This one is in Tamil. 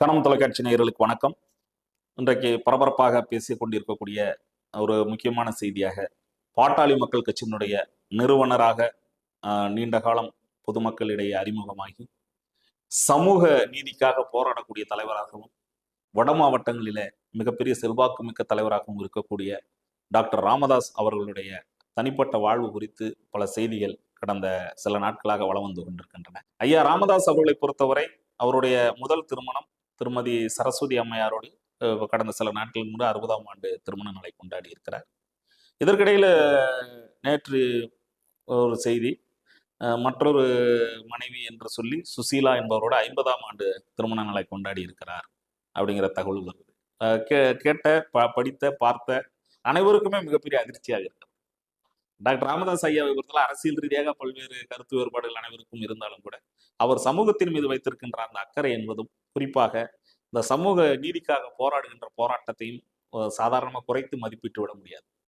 கணம் தொலைக்காட்சி நேயர்களுக்கு வணக்கம். இன்றைக்கு பரபரப்பாக பேசிக் கொண்டிருக்கக்கூடிய ஒரு முக்கியமான செய்தியாக பாட்டாளி மக்கள் கட்சியினுடைய நிறுவனராக நீண்ட காலம் பொதுமக்களிடையே அறிமுகமாகி சமூக நீதிக்காக போராடக்கூடிய தலைவராகவும் வட மாவட்டங்களில மிகப்பெரிய செல்வாக்குமிக்க தலைவராகவும் இருக்கக்கூடிய டாக்டர் ராமதாஸ் அவர்களுடைய தனிப்பட்ட வாழ்வு குறித்து பல செய்திகள் கடந்த சில நாட்களாக வளம் வந்து கொண்டிருக்கின்றன. ஐயா ராமதாஸ் அவர்களை பொறுத்தவரை அவருடைய முதல் திருமணம் திருமதி சரஸ்வதி அம்மையாரோடு கடந்த சில நாட்களுக்கு முன்பு அறுபதாம் ஆண்டு திருமண நாளை கொண்டாடி இருக்கிறார். இதற்கிடையில் நேற்று ஒரு செய்தி அஹ், மற்றொரு மனைவி என்று சொல்லி சுசீலா என்பவரோட ஐம்பதாம் ஆண்டு திருமண நாளை கொண்டாடி இருக்கிறார் அப்படிங்கிற தகவல் வருது. கே- கேட்ட ப படித்த பார்த்த அனைவருக்குமே மிகப்பெரிய அதிர்ச்சியாக இருக்கிறது. டாக்டர் ராமதாஸ் ஐயாவை பொறுத்தல அரசியல் ரீதியாக பல்வேறு கருத்து வேறுபாடுகள் அனைவருக்கும் இருந்தாலும் கூட அவர் சமூகத்தின் மீது வைத்திருக்கின்ற அந்த அக்கறை என்பதும் குறிப்பாக இந்த சமூக நீதிக்காக போராடுகின்ற போராட்டத்தையும் சாதாரணமாக குறைத்து மதிப்பிட்டு விட முடியாது.